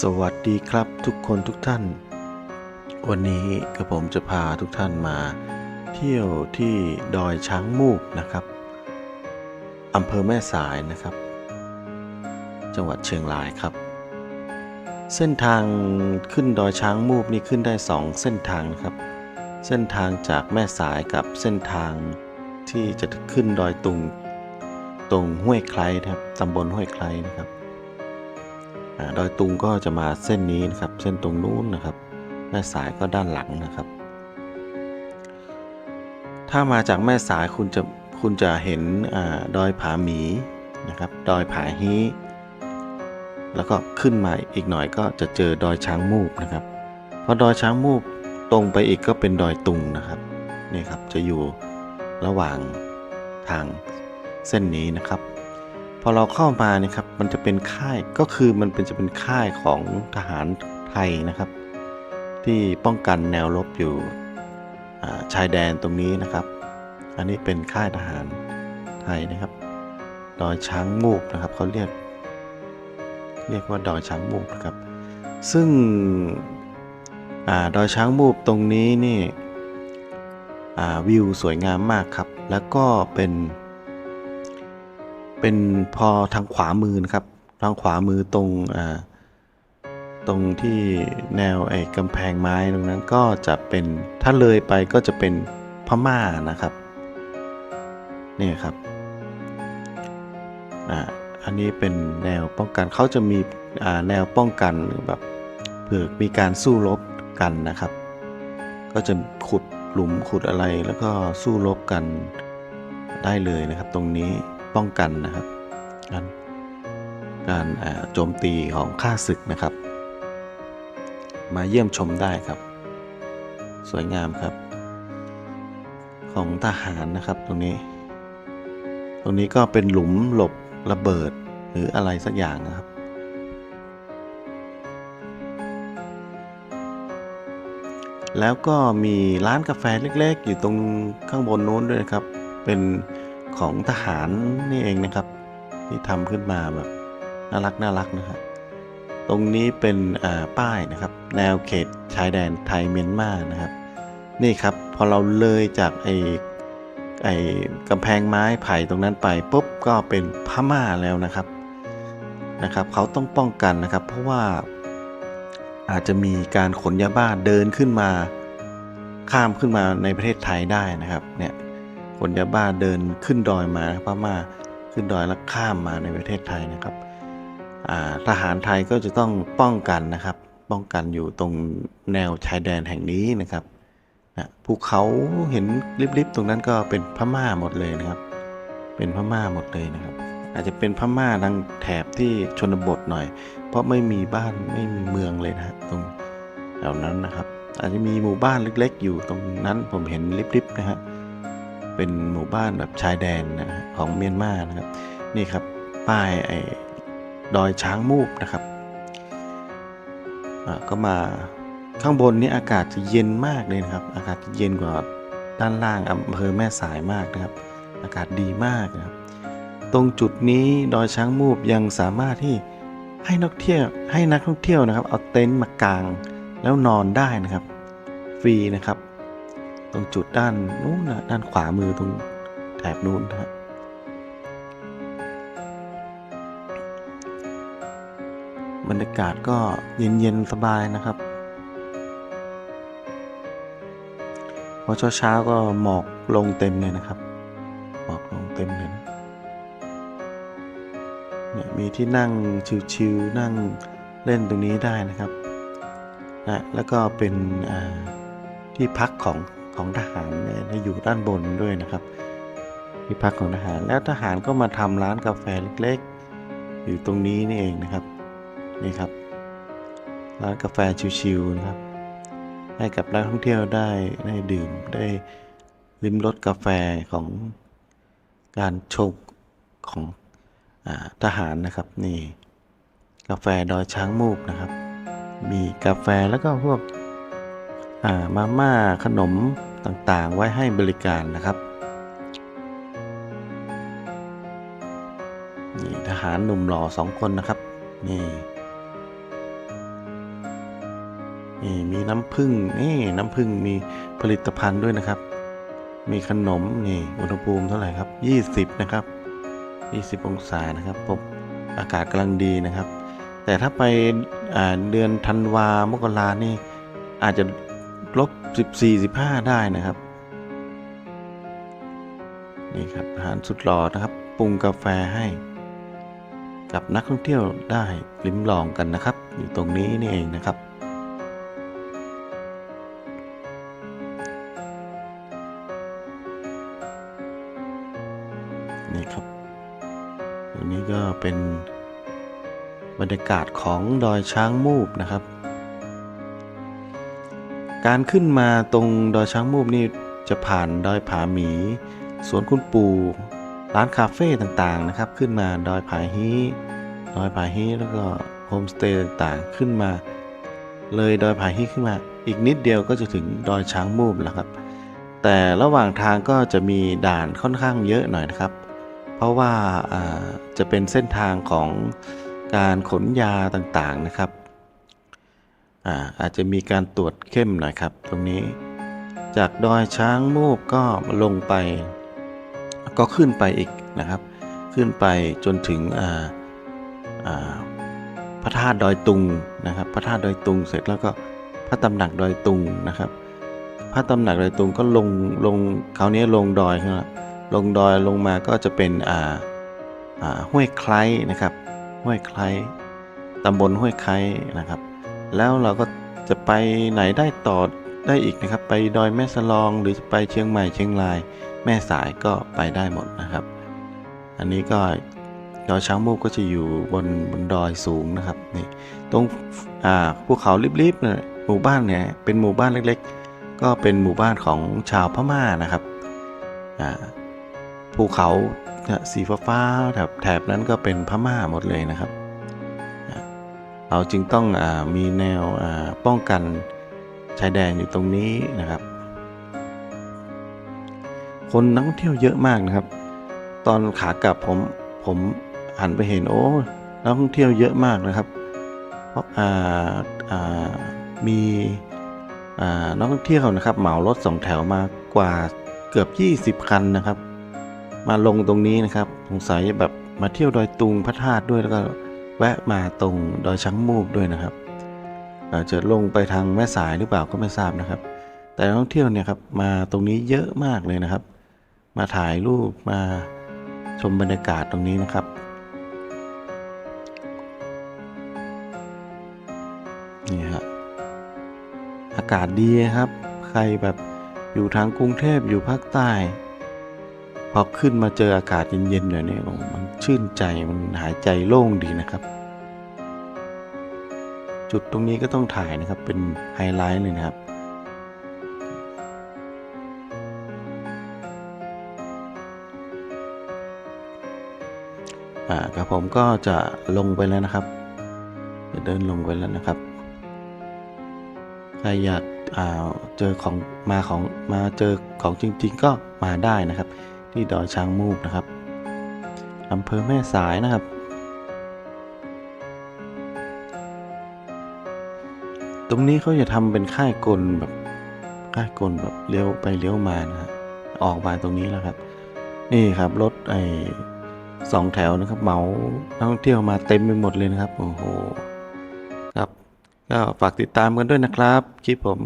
สวัสดีครับทุกคนทุกท่าน วันนี้กระผมจะพาทุกท่านมา เที่ยวที่ดอยช้างมูกนะครับอำเภอแม่สายนะครับ จังหวัดเชียงรายครับ เส้นทางขึ้นดอยช้างมูกนี่ขึ้นได้สองเส้นทางนะครับ เส้นทางจากแม่สายกับเส้นทางที่จะขึ้นดอยตุงตรงห้วยไคล้นะครับตำบลห้วยไคล้นะครับ ดอยตุงก็จะมาเส้นนี้นะครับ เส้นตรงนู้นนะครับแม่สายก็ด้านหลังนะครับ ถ้ามาจากแม่สายคุณจะคุณจะเห็นอดอยผาหมีนะครับ ดอยผาฮีแล้วก็ขึ้นมาอีกหน่อยก็จะเจอดอยช้างมูกนะครับพอดอยช้างมูกตรงไปอีกก็เป็นดอยตุงนะครับนี่ครับจะอยู่ระหว่างทางเส้นนี้นะครับ พอเราเข้ามาเนี่ยครับมันจะเป็นค่ายก็คือมันเป็นจะเป็นค่ายของทหารไทยนะครับ ที่ป้องกันแนวรบอยู่ชายแดนตรงนี้นะครับ อันนี้เป็นค่ายทหารไทยนะครับดอยช้างมูกนะครับเขาเรียกเรียกว่าดอยช้างมูกนะครับ ซึ่งอดอยช้างมูกตรงนี้นี่วิวสวยงามมากครับ แล้วก็เป็น เป็นพอทางขวามือนะครับ ทางขวามือตรงตรงที่แนวไอ้กำแพงไม้ตรงนั้นก็จะเป็นถ้าเลยไปก็จะเป็นพม่านะครับนี่ครับอ่าอันนี้เป็นแนวป้องกันเขาจะมีแนวป้องกันหรือแบบเผื่อมีการสู้รบกันนะครับ ก็จะขุดหลุมขุดอะไรแล้วก็สู้รบกันได้เลยนะครับตรงนี้ ป้องกันนะครับ การการโจมตีของข้าศึกนะครับ มาเยี่ยมชมได้ครับ สวยงามครับ ของทหารนะครับตรงนี้ ตรงนี้ก็เป็นหลุมหลบระเบิดหรืออะไรสักอย่างนะครับแล้วก็มีร้านกาแฟเล็ก ๆ อยู่ตรงข้างบนโน้นด้วยนะครับ เป็น ของทหารนี่เองนะครับ ที่ทำขึ้นมาแบบน่ารักน่ารักนะครับตรงนี้เป็นป้ายนะครับ แนวเขตชายแดนไทยเมียนมานะครับ นี่ครับพอเราเลยจากไอ้ไอ้กำแพงไม้ไผ่ตรงนั้นไปปุ๊บก็เป็นพม่าแล้วนะครับนะครับ เขาต้องป้องกันนะครับ เพราะว่าอาจจะมีการขนยาบ้าเดินขึ้นมา ข้ามขึ้นมาในประเทศไทยได้นะครับเนี่ย ขนยาบ้าเดินขึ้นดอยมาพม่าขึ้นดอยแล้วข้ามมาในประเทศไทยนะครับทหารไทยก็จะต้องป้องกันนะครับ ป้องกันอยู่ตรงแนวชายแดนแห่งนี้นะครับนะภูเขาเห็นริบๆตรงนั้นก็เป็นพม่าหมดเลยนะครับ เป็นพม่าหมดเลยนะครับ อาจจะเป็นพม่าทางแถบที่ชนบทหน่อย เพราะไม่มีบ้านไม่มีเมืองเลยนะฮะตรงแถวนั้นนะครับ อาจจะมีหมู่บ้านเล็ก ๆ อยู่ตรงนั้นผมเห็นริบๆนะฮะ เป็นหมู่บ้านแบบชายแดนนะของเมียนมานะครับ นี่ครับป้ายไอ้ดอยช้างมูบนะครับก็มาข้างบนนี้อากาศจะเย็นมากเลยนะครับ อากาศจะเย็นกว่าด้านล่างอำเภอแม่สายมากนะครับ อากาศดีมากนะครับ ตรงจุดนี้ดอยช้างมูบยังสามารถที่ให้นักเที่ยวให้นักท่องเที่ยวนะครับ เอาเต็นท์มากางแล้วนอนได้นะครับ ฟรีนะครับ ตรงจุดด้านนู้นนะด้านขวามือตรงแถบนู้นนะครับบรรยากาศก็เย็นๆสบายนะครับ พอเช้าๆก็หมอกลงเต็มเลยนะครับ หมอกลงเต็มเลยนะเนี่ยมีที่นั่งชิวๆนั่งเล่นตรงนี้ได้นะครับนะแล้วก็เป็นที่พักของ ของทหารเนี่ยอยู่ด้านบนด้วยนะครับที่พักของทหารแล้วทหารก็มาทำร้านกาแฟเล็กๆ อยู่ตรงนี้นี่เองนะครับนี่ครับ ร้านกาแฟชิวๆนะครับ ให้กับนักท่องเที่ยวได้ได้ดื่มได้ลิ้มรสกาแฟของการชมของอทหารนะครับนี่กาแฟดอยช้างมูกนะครับ มีกาแฟแล้วก็พวก มาม่าขนมต่างๆ ไว้ให้บริการนะครับนี่ทหารหนุ่มหล่อสองคนนะครับ นี่นี่มีน้ำผึ้งนี่น้ำผึ้งมีผลิตภัณฑ์ด้วยนะครับ มีขนมนี่อุณหภูมิเท่าไหร่ครับ 20 นะครับ 20 องศานะครับพบอากาศกำลังดีนะครับ แต่ถ้าไปเดือนธันวามกรานี่อาจจะ ลบ14 15 ได้นะครับ นี่ครับอาหารสุดหล่อนะครับปรุงกาแฟให้กับนักท่องเที่ยวได้ลิ้มลองกันนะครับ อยู่ตรงนี้นี่เองนะครับ นี่ครับตรงนี้ก็เป็นบรรยากาศของดอยช้างมูบนะครับ การขึ้นมาตรงดอยช้างมูบนี่จะผ่านดอยผาหมี สวนคุณปู่ร้านคาเฟ่ต่างๆนะครับ ขึ้นมาดอยผาฮีดอยผาฮีแล้วก็โฮมสเตย์ต่างๆขึ้นมา เลยดอยผาฮีขึ้นมา อีกนิดเดียวก็จะถึงดอยช้างมูบแล้วครับ แต่ระหว่างทางก็จะมีด่านค่อนข้างเยอะหน่อยนะครับ เพราะว่าอ่าจะเป็นเส้นทางของการขนยาต่างๆนะครับ อาอาจจะมีการตรวจเข้มหน่อยครับ ตรงนี้ จากดอยช้างมูบก็ลงไป ก็ขึ้นไปอีกนะครับ ขึ้นไปจนถึงพระธาตุดอยตุงนะครับ พระธาตุดอยตุงเสร็จแล้วก็พระตำหนักดอยตุงนะครับ พระตำหนักดอยตุงก็ลงลงคราวนี้ลงดอยครับลงดอยลงมาก็จะเป็นห้วยไคล้นะครับ ห้วยไคล้ตำบลห้วยไคล้นะครับ แล้วเราก็จะไปไหนได้ต่อได้อีกนะครับ ไปดอยแม่สลองหรือจะไปเชียงใหม่เชียงราย แม่สายก็ไปได้หมดนะครับ อันนี้ก็ดอยช้างมูกก็จะอยู่บนบนดอยสูงนะครับนี่ตรงอ่าภูเขาลิบๆเนี่ยหมู่บ้านเนี่ยเป็นหมู่บ้านเล็กๆ ก็เป็นหมู่บ้านของชาวพม่านะครับอ่าภูเขาสีฟ้าๆแถบแถบนั้นก็เป็นพม่าหมดเลยนะครับ เราจึงต้องอมีแนวป้องกันชายแดนอยู่ตรงนี้นะครับ คนนักท่องเที่ยวเยอะมากนะครับ ตอนขากลับผมผมหันไปเห็นโอ้นักท่องเที่ยวเยอะมากนะครับ เพราะมีนักท่องเที่ยวนะครับ เหมารถสองแถวมากว่าเกือบ 20 คันนะครับ มาลงตรงนี้นะครับสงสัยแบบมาเที่ยวดอยตุงพระธาตุด้วยแล้วก็ แวะมาตรงดอยช้างมูกด้วยนะครับอาจจะลงไปทางแม่สายหรือเปล่าก็ไม่ทราบนะครับ แต่นักท่องเที่ยวเนี่ยครับมาตรงนี้เยอะมากเลยนะครับ มาถ่ายรูปมาชมบรรยากาศตรงนี้นะครับนี่ฮะอากาศดีครับ ใครแบบอยู่ทางกรุงเทพอยู่ภาคใต้ พอขึ้นมาเจออากาศเย็นๆหน่อยเนี่ยมันชื่นใจมันหายใจโล่งดีนะครับ จุดตรงนี้ก็ต้องถ่ายนะครับเป็นไฮไลท์เลยนะครับอ่าครับผมก็จะลงไปแล้วนะครับจะเดินลงไปแล้วนะครับใครอยากอ่าเจอของมาของมาเจอของจริง ๆ ก็มาได้นะครับ ที่ดอยช้างมูกนะครับอำเภอแม่สายนะครับ ตรงนี้เขาจะทำเป็นค่ายกลแบบค่ายกลแบบเลี้ยวไปเลี้ยวมานะฮะออกมาตรงนี้แล้วครับ นี่ครับรถไอ้สองแถวนะครับเหมาท่องเที่ยวมาเต็มไปหมดเลยนะครับ โอ้โห ครับ ก็ฝากติดตามกันด้วยนะครับคลิปผม